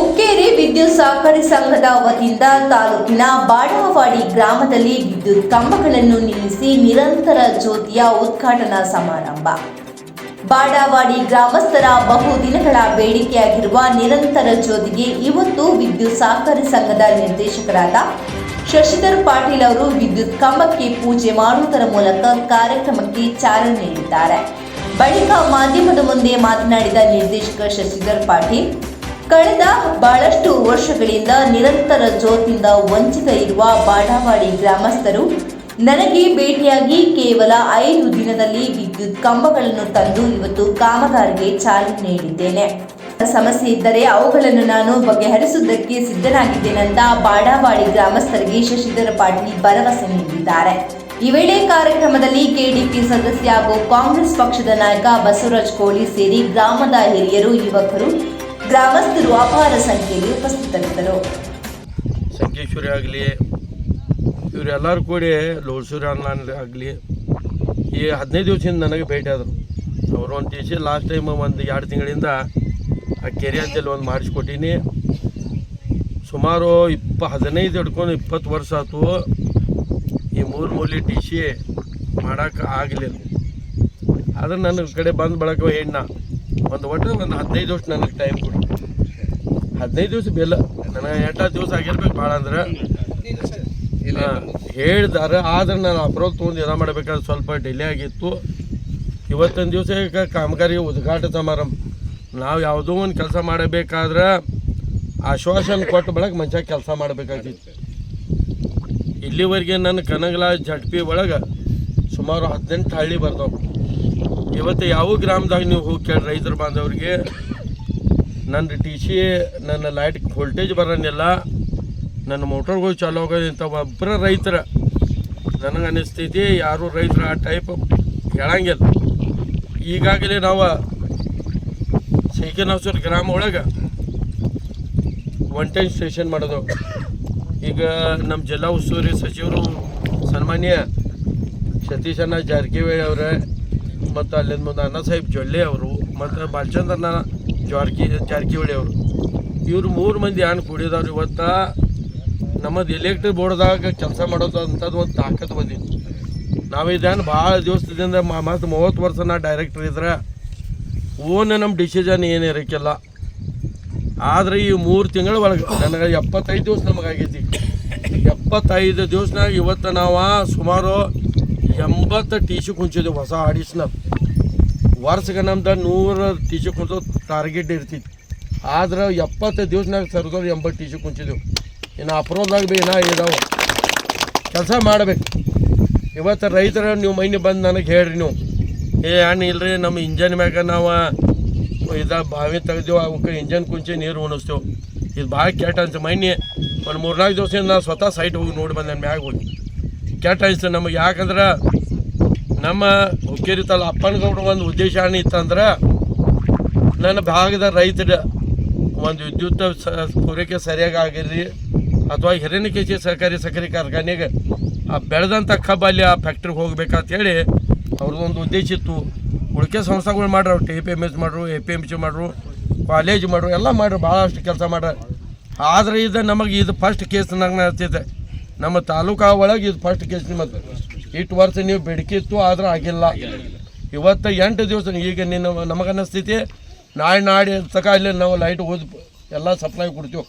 ಉಕ್ಕೇರಿ ವಿದ್ಯುತ್ ಸಹಕಾರಿ ಸಂಘದ ವತಿಯಿಂದ ತಾಲೂಕಿನ ಬಾಡಾವಾಡಿ ಗ್ರಾಮದಲ್ಲಿ ವಿದ್ಯುತ್ ಕಂಬಗಳನ್ನು ನಿಲ್ಲಿಸಿ ನಿರಂತರ ಜ್ಯೋತಿಯ ಉದ್ಘಾಟನಾ ಸಮಾರಂಭ. ಬಾಡಾವಾಡಿ ಗ್ರಾಮಸ್ಥರ ಬಹು ದಿನಗಳ ಬೇಡಿಕೆಯಾಗಿರುವ ನಿರಂತರ ಜ್ಯೋತಿಗೆ ಇವತ್ತು ವಿದ್ಯುತ್ ಸಹಕಾರಿ ಸಂಘದ ನಿರ್ದೇಶಕರಾದ ಶಶಿಧರ್ ಪಾಟೀಲ್ ಅವರು ವಿದ್ಯುತ್ ಕಂಬಕ್ಕೆ ಪೂಜೆ ಮಾಡುವುದರ ಮೂಲಕ ಕಾರ್ಯಕ್ರಮಕ್ಕೆ ಚಾಲನೆ ನೀಡಿದ್ದಾರೆ. ಬಳಿಕ ಮಾಧ್ಯಮದ ಮುಂದೆ ಮಾತನಾಡಿದ ನಿರ್ದೇಶಕ ಶಶಿಧರ್ ಪಾಟೀಲ್ ಕಳೆದ ಬಹಳಷ್ಟು ವರ್ಷಗಳಿಂದ ನಿರಂತರ ಜೋತಿಂದ ವಂಚಿತ ಇರುವ ಬಾಡಾವಾಡಿ ಗ್ರಾಮಸ್ಥರು ನನಗೆ ಭೇಟಿಯಾಗಿ ಕೇವಲ ಐದು ದಿನದಲ್ಲಿ ವಿದ್ಯುತ್ ಕಂಬಗಳನ್ನು ತಂದು ಇವತ್ತು ಕಾಮಗಾರಿಗೆ ಚಾಲನೆ ನೀಡಿದ್ದೇನೆ. ಸಮಸ್ಯೆ ಇದ್ದರೆ ಅವುಗಳನ್ನು ನಾನು ಬಗೆಹರಿಸುವುದಕ್ಕೆ ಸಿದ್ಧನಾಗಿದ್ದೇನೆಂತ ಬಾಡಾವಾಡಿ ಗ್ರಾಮಸ್ಥರಿಗೆ ಶಶಿಧರ ಪಾಟೀಲ್ ಭರವಸೆ ನೀಡಿದ್ದಾರೆ. ಈ ವೇಳೆ ಕಾರ್ಯಕ್ರಮದಲ್ಲಿ ಕೆಡಿಪಿ ಸದಸ್ಯ ಹಾಗೂ ಕಾಂಗ್ರೆಸ್ ಪಕ್ಷದ ನಾಯಕ ಬಸವರಾಜ್ ಕೋಳಿ ಸೇರಿ ಗ್ರಾಮದ ಹಿರಿಯರು, ಯುವಕರು ಗ್ರಾಮಸ್ಥರು ಅಪಾರ ಸಂಖ್ಯೆಯಲ್ಲಿ ಉಪಸ್ಥಿತರಿದ್ದರು. ಸಂಕೇಶ್ವರಿ ಆಗಲಿ ಇವರೆಲ್ಲರೂ ಕೂಡಿ ಲೋಳ್ಸೂರಿ ಅನ್ನ ಆಗಲಿ, ಈ ಹದಿನೈದು ದಿವಸದಿಂದ ನನಗೆ ಭೇಟಿ ಆದರು. ಅವರು ಒಂದು ದಿವಸ ಲಾಸ್ಟ್ ಟೈಮ್ ಒಂದು ಎರಡು ತಿಂಗಳಿಂದ ಆ ಕೆರೆ ಅಂತೇಳಿ ಒಂದು ಮಾಡಿಸ್ಕೊಟ್ಟೀನಿ. ಸುಮಾರು ಇಪ್ಪ, ಹದಿನೈದು ಹಿಡ್ಕೊಂಡು ಇಪ್ಪತ್ತು ವರ್ಷ ಆಯ್ತು ಈ ಮೂರು ಮೂಲಿ ಟಿ ಸಿ ಮಾಡೋಕೆ ಆಗಲಿಲ್ಲ. ಆದ್ರೆ ನನ್ನ ಕಡೆ ಬಂದು ಬಳಕ ಹೆಣ್ಣ. ಒಂದು ಒಟ್ಟು ಒಂದು ಹದಿನೈದು ದಿವಸ ನನಗೆ ಟೈಮ್ ಕೊಡಿ. ಹದಿನೈದು ದಿವಸ ಬೆಲ್ಲ. ನನಗೆ ಎಂಟು ದಿವಸ ಆಗಿರ್ಬೇಕು ಭಾಳ ಅಂದ್ರೆ. ಹೇಳಿದಾರೆ, ಆದ್ರೆ ನಾನು ಅಪ್ರೋಚ್ ತೊಗೊಂಡು ಏನ ಮಾಡಬೇಕಾದ್ರೆ ಸ್ವಲ್ಪ ಡಿಲೇ ಆಗಿತ್ತು. ಇವತ್ತೊಂದು ದಿವಸ ಕಾಮಗಾರಿ ಉದ್ಘಾಟನೆ ಸಮಾರಂಭ. ನಾವು ಯಾವುದೋ ಒಂದು ಕೆಲಸ ಮಾಡಬೇಕಾದ್ರೆ ಆಶ್ವಾಸನೆ ಕೊಟ್ಟು ಬಳಕೆ ಮಂಚ ಕೆಲಸ ಮಾಡಬೇಕಾಗಿತ್ತು. ಇಲ್ಲಿವರೆಗೆ ನನ್ನ ಕನಗಲ ಜಟ್ಪಿ ಒಳಗೆ ಸುಮಾರು ಹದಿನೆಂಟು ಹಳ್ಳಿ ಬರ್ತಾವೆ. ಇವತ್ತು ಯಾವ ಗ್ರಾಮದಾಗ ನೀವು ಹೋಗಿ ಕೇಳಿ ರೈತರು ಬಾಂಧವ್ರಿಗೆ? ನನ್ನ ಟಿ ಸಿ, ನನ್ನ ಲೈಟ್ ವೋಲ್ಟೇಜ್ ಬರೋಂಗಿಲ್ಲ. ನನ್ನ ಮೋಟರ್ಗಳು ಚಾಲು ಆಗೋದಿಂತ ಒಬ್ಬರ ರೈತರ. ನನಗೆ ಅನಿಸ್ತೈತಿ, ಯಾರು ರೈತರು ಆ ಟೈಪ್ ಹೇಳಂಗಿಲ್ಲ. ಈಗಾಗಲೇ ನಾವು ಸೈಕನಸೂರು ಗ್ರಾಮ ಒಳಗೆ ಒನ್ ಟೈಮ್ ಸ್ಟೇಷನ್ ಮಾಡೋದು. ಈಗ ನಮ್ಮ ಜಿಲ್ಲಾ ಉಸ್ತುವಾರಿ ಸಚಿವರು ಸನ್ಮಾನ್ಯ ಸತೀಶಣ್ಣ ಜಾರಕಿಹೊಳಿ ಅವರೇ ಮತ್ತು ಅಲ್ಲಿಂದ ಮುಂದೆ ಅಣ್ಣ ಸಾಹೇಬ್ ಜೊಲ್ಲೆ ಅವರು ಮತ್ತು ಬಾಲಚಂದ್ರನ ಜಾರಕಿ ಜಾರಕಿಹೊಳಿ ಅವರು. ಇವರು ಮೂರು ಮಂದಿ ಏನು ಕುಡಿದವ್ರು ಇವತ್ತು ನಮ್ಮದು ಎಲೆಕ್ಟ್ರಿಕ್ ಬೋರ್ಡ್ದಾಗ ಕೆಲಸ ಮಾಡೋದು ಅಂಥದ್ದು ಒಂದು ತಾಕತ್ತು ಬಂದಿತ್ತು. ನಾವು ಇದೇನು ಭಾಳ ದಿವಸದಿಂದ ಮತ್ತು ಮೂವತ್ತು ವರ್ಷ ನಾ ಡೈರೆಕ್ಟರ್ ಇದ್ರೆ. ಓನ ನಮ್ಮ ಡಿಸಿಷನ್ ಏನು ಇರೋಕ್ಕಿಲ್ಲ ಆದ್ರೆ ಈ ಮೂರು ತಿಂಗಳ ಒಳಗೆ ನನಗೆ ಎಪ್ಪತ್ತೈದು ದಿವಸ ನಮಗಾಗೈತಿ ಎಪ್ಪತ್ತೈದು ದಿವಸನಾಗ ಇವತ್ತು ನಾವು ಸುಮಾರು ಎಂಬತ್ತು ಟಿ ಸಿ ಕುಂಚಿದ್ವಿ ಹೊಸ ಆಡಿಸ್ನ. ವರ್ಷಕ್ಕೆ ನಮ್ದು ನೂರು ಟಿ ಸಿ ಕುಂಚೋ ಟಾರ್ಗೆಟ್ ಇರ್ತಿತ್ತು. ಆದ್ರೆ ಎಪ್ಪತ್ತು ದಿವಸನಾಗ ಸರ್ದೋದು ಎಂಬತ್ತು ಟಿ ಸಿ ಕುಂಚಿದೆವು. ಇನ್ನು ಅಪ್ರೋದಾಗ ಭೀ ಏನೋ ಇದಾವೆ. ಕೆಲಸ ಮಾಡಬೇಕು. ಇವತ್ತು ರೈತರ ನೀವು ಮೈನಿ ಬಂದು ನನಗೆ ಹೇಳ್ರಿ ನೀವು. ಏ ಹಣ್ಣು ಇಲ್ರಿ ನಮ್ಮ ಇಂಜನ್ ಮ್ಯಾಗ ನಾವು ಇದ ಬಾವಿ ತೆಗ್ದೇವು, ಅವಕ್ಕೆ ಇಂಜನ್ ಕುಂಚಿ ನೀರು ಉಣಿಸ್ತೇವೆ. ಇದು ಭಾಳ ಕೆಟ್ಟ ಅನ್ಸ. ಮೈನಿ ಒಂದು ಮೂರ್ನಾಲ್ಕು ದಿವಸದಿಂದ ನಾನು ಸ್ವತಃ ಸೈಟ್ ಹೋಗಿ ನೋಡಿ ಬಂದೆ, ಮ್ಯಾಗ ಹೋಗಿ. ಕೆಟ್ಟ ನಮಗೆ. ಯಾಕಂದ್ರೆ ನಮ್ಮ ಹುಕ್ಕೇರಿ ತಲ್ಲ ಅಪ್ಪನಗೌಡ ಒಂದು ಉದ್ದೇಶ ಏನಿತ್ತಂದ್ರೆ ನನ್ನ ಭಾಗದ ರೈತರ ಒಂದು ವಿದ್ಯುತ್ ಪೂರೈಕೆ ಸರಿಯಾಗಿ ಆಗಿರಲಿ, ಅಥವಾ ಹಿರಣ್ಯಕೇಶಿ ಸಹಕಾರಿ ಸಕ್ಕರೆ ಕಾರ್ಖಾನೆಗೆ ಆ ಬೆಳೆದಂಥ ಕಬ್ಬು ಅಲ್ಲಿ ಆ ಫ್ಯಾಕ್ಟ್ರಿಗೆ ಹೋಗಬೇಕಂತೇಳಿ ಅವ್ರದ್ದೊಂದು ಉದ್ದೇಶ ಇತ್ತು. ಉಳಿಕೆ ಸಂಸ್ಥೆಗಳು ಮಾಡ್ರು ಟಿ ಪಿ ಎಂ ಎಸ್ ಮಾಡ್ರು ಎ ಪಿ ಎಂ ಸಿ ಮಾಡ್ರು ಕಾಲೇಜ್ ಮಾಡ್ರು, ಎಲ್ಲ ಮಾಡ್ರು ಭಾಳಷ್ಟು ಕೆಲಸ ಮಾಡ್ರ. ಆದರೆ ಇದು ನಮಗೆ ಇದು ಫಸ್ಟ್ ಕೇಸ್ ನಂಗೆ ಆಗ್ತಿದೆ ನಮ್ಮ ತಾಲೂಕಾ ಒಳಗೆ ಇದು ಫಸ್ಟ್ ಕೇಸ್ ನಿಮ್ಮದು. ಇಷ್ಟು ವರ್ಷ ನೀವು ಬೇಡಿಕೆ ಇತ್ತು ಆದ್ರೆ ಆಗಿಲ್ಲ. ಇವತ್ತು ಎಂಟು ದಿವಸ ಈಗ ನಿನ್ನ ನಮಗನ್ನಿಸ್ತೈತಿ. ನಾಳೆ ನಾಳೆ ತಕ ಅಲ್ಲಿ ನಾವು ಲೈಟ್ ಓದಿ ಎಲ್ಲ ಸಪ್ಲೈ ಕೊಡ್ತೀವಿ.